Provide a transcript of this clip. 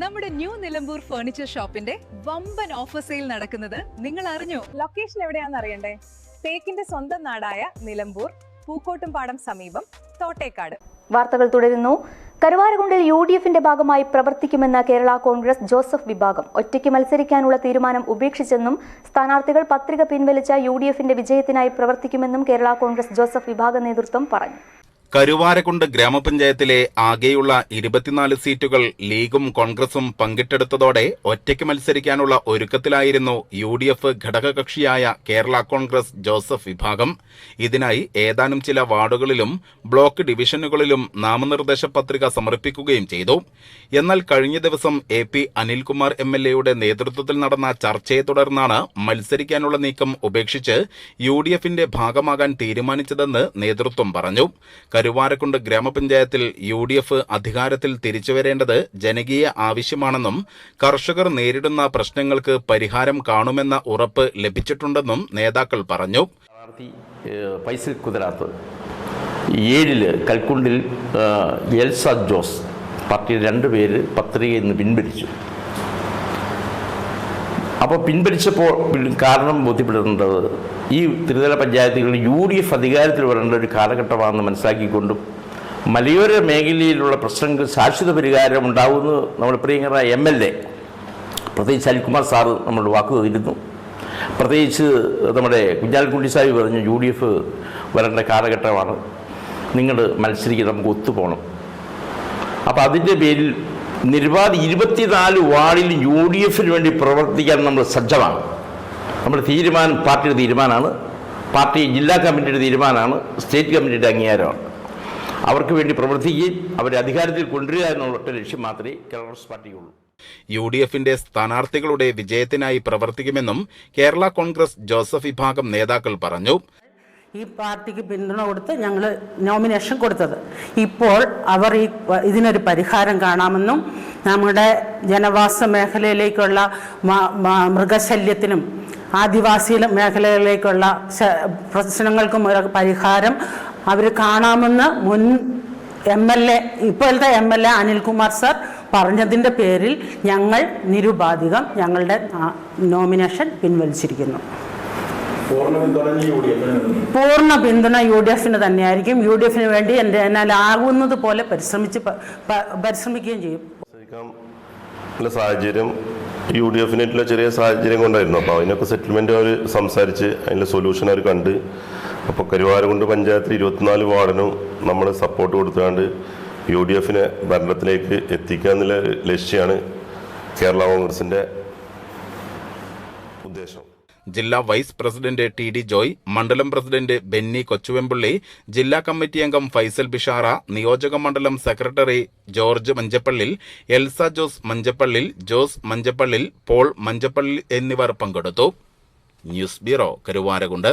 നമ്മുടെ new Nilambur furniture ഷോപ്പിന്റെ വമ്പൻ ഓഫർ സെയിൽ നടക്കുന്നത് നിങ്ങൾ അറിഞ്ഞു? ലൊക്കേഷൻ എവിടെയാണെന്ന് അറിയണ്ടേ? തേക്കിന്റെ സ്വന്തം നാടായ നിലമ്പൂർ പൂക്കോട്ടുംപാടം സമീപം തോട്ടേക്കാട്. വാർത്തകൾ തുടരുന്നു. കരുവാരകുണ്ടിൽ യു ഡി എഫിന്റെ ഭാഗമായി പ്രവർത്തിക്കുമെന്ന കേരള കോൺഗ്രസ് ജോസഫ് വിഭാഗം ഒറ്റയ്ക്ക് മത്സരിക്കാനുള്ള തീരുമാനം ഉപേക്ഷിച്ചെന്നും സ്ഥാനാർത്ഥികൾ പത്രിക പിൻവലിച്ച യു ഡി എഫിന്റെ വിജയത്തിനായി പ്രവർത്തിക്കുമെന്നും കേരള കോൺഗ്രസ് ജോസഫ് വിഭാഗ നേതൃത്വം പറഞ്ഞു. കരുവാരക്കുണ്ട് ഗ്രാമപഞ്ചായത്തിലെ ആകെയുള്ള ഇരുപത്തിനാല് സീറ്റുകൾ ലീഗും കോൺഗ്രസും പങ്കിട്ടെടുത്തതോടെ ഒറ്റയ്ക്ക് മത്സരിക്കാനുള്ള ഒരുക്കത്തിലായിരുന്നു യു ഡി എഫ് ഘടകകക്ഷിയായ കേരള കോൺഗ്രസ് ജോസഫ് വിഭാഗം. ഇതിനായി ഏതാനും ചില വാർഡുകളിലും ബ്ലോക്ക് ഡിവിഷനുകളിലും നാമനിർദ്ദേശ പത്രിക സമർപ്പിക്കുകയും ചെയ്തു. എന്നാൽ കഴിഞ്ഞ ദിവസം A P Anilkumar M L എയുടെ നേതൃത്വത്തിൽ നടന്ന ചർച്ചയെ തുടർന്നാണ് മത്സരിക്കാനുള്ള നീക്കം ഉപേക്ഷിച്ച് യു ഡി എഫിന്റെ ഭാഗമാകാൻ തീരുമാനിച്ചതെന്ന് നേതൃത്വം പറഞ്ഞു. കരുവാരക്കുണ്ട് ഗ്രാമപഞ്ചായത്തിൽ യു ഡി എഫ് അധികാരത്തിൽ തിരിച്ചുവരേണ്ടത് ജനകീയ ആവശ്യമാണെന്നും കർഷകർ നേരിടുന്ന പ്രശ്നങ്ങൾക്ക് പരിഹാരം കാണുമെന്ന ഉറപ്പ് ലഭിച്ചിട്ടുണ്ടെന്നും നേതാക്കൾ പറഞ്ഞു. ഫൈസൽ ഏഴിൽ കൽക്കുണ്ടിൽ ജോസ്. പാർട്ടിയുടെ രണ്ട് പേര് പത്രികയിൽ നിന്ന് പിൻവലിച്ചു. അപ്പോൾ പിൻവലിച്ചപ്പോൾ കാരണം ബോധ്യപ്പെടുന്നത് ഈ ത്രിതല പഞ്ചായത്തുകളിൽ യു ഡി എഫ് അധികാരത്തിൽ വരേണ്ട ഒരു കാലഘട്ടമാണെന്ന് മനസ്സിലാക്കിക്കൊണ്ടും മലയോര മേഖലയിലുള്ള പ്രശ്നങ്ങൾക്ക് ശാശ്വത പരിഹാരം ഉണ്ടാവുമെന്ന് നമ്മുടെ പ്രിയങ്കര എം എൽ എ പ്രത്യേകിച്ച് അനിൽകുമാർ സാറ് നമ്മൾ വാക്ക് തന്നിരുന്നു പ്രത്യേകിച്ച് നമ്മുടെ കുഞ്ഞാലിക്കുണ്ടി സാഹിബ് പറഞ്ഞു യു ഡി എഫ് വരേണ്ട കാലഘട്ടമാണ്. നിങ്ങൾ മത്സരിക്കുക നമുക്ക് ഒത്തുപോകണം. അപ്പോൾ അതിന്റെ പേരിൽ നിരവധി ഇരുപത്തിനാല് വാർഡിൽ യു ഡി എഫിന് വേണ്ടി പ്രവർത്തിക്കാൻ നമ്മൾ സജ്ജമാണ്. നമ്മുടെ തീരുമാനം പാർട്ടിയുടെ തീരുമാനമാണ്. പാർട്ടി ജില്ലാ കമ്മിറ്റിയുടെ തീരുമാനമാണ്. സ്റ്റേറ്റ് കമ്മിറ്റിയുടെ അംഗീകാരമാണ്. അവർക്ക് വേണ്ടി പ്രവർത്തിക്കുകയും അവരെ അധികാരത്തിൽ കൊണ്ടുവരിക എന്നുള്ള ഒറ്റ ലക്ഷ്യം മാത്രമേ കോൺഗ്രസ് പാർട്ടിക്കുള്ളൂ. യു ഡി എഫിന്റെ സ്ഥാനാർത്ഥികളുടെ വിജയത്തിനായി പ്രവർത്തിക്കുമെന്നും കേരള കോൺഗ്രസ് ജോസഫ് വിഭാഗം നേതാക്കൾ പറഞ്ഞു. ഈ പാർട്ടിക്ക് പിന്തുണ കൊടുത്ത് ഞങ്ങൾ നോമിനേഷൻ കൊടുത്തത്. ഇപ്പോൾ അവർ ഈ ഇതിനൊരു പരിഹാരം കാണാമെന്നും നമ്മുടെ ജനവാസ മേഖലയിലേക്കുള്ള മൃഗശല്യത്തിനും ആദിവാസി മേഖലകളിലേക്കുള്ള പ്രശ്നങ്ങൾക്കും ഒരു പരിഹാരം അവർ കാണാമെന്ന് മുൻ എം എൽ എ ഇപ്പോഴത്തെ M L A Anilkumar sir പറഞ്ഞതിന്റെ പേരിൽ ഞങ്ങൾ നിരുപാധികം ഞങ്ങളുടെ നോമിനേഷൻ പിൻവലിച്ചിരിക്കുന്നു. പൂർണ പിന്തുണ യു ഡി എഫിന് തന്നെയായിരിക്കും യു ഡി എഫിന് വേണ്ടി എന്റെ എന്നാലാകുന്നത് പോലെ പരിശ്രമിച്ച് പരിശ്രമിക്കുകയും ചെയ്യും. സാഹചര്യം യു ഡി എഫിനായിട്ടുള്ള ചെറിയ സാഹചര്യം കൊണ്ടായിരുന്നു. അപ്പോൾ അതിനൊക്കെ സെറ്റിൽമെന്റ് അവർ സംസാരിച്ച് അതിന്റെ സൊല്യൂഷൻ അവർ കണ്ട്. അപ്പോൾ കരുവാരകുണ്ട് പഞ്ചായത്തിൽ ഇരുപത്തിനാല് വാർഡിനും നമ്മൾ സപ്പോർട്ട് കൊടുത്തുകൊണ്ട് യു ഡി എഫിനെ ഭരണത്തിലേക്ക് എത്തിക്കുക എന്നുള്ള ലക്ഷ്യമാണ് കേരള കോൺഗ്രസിന്റെ ഉദ്ദേശം. ജില്ലാ vice president T D Joy മണ്ഡലം പ്രസിഡന്റ് ബെന്നി കൊച്ചുവെമ്പുള്ളി ജില്ലാ കമ്മിറ്റി അംഗം ഫൈസൽ ബിഷാറ നിയോജക മണ്ഡലം സെക്രട്ടറി ജോർജ് മഞ്ചപ്പള്ളിൽ എൽസ ജോസ് മഞ്ചപ്പള്ളിൽ ജോസ് മഞ്ചപ്പള്ളിൽ പോൾ മഞ്ചപ്പള്ളി എന്നിവർ പങ്കെടുത്തു. News bureau Karuvarakundu.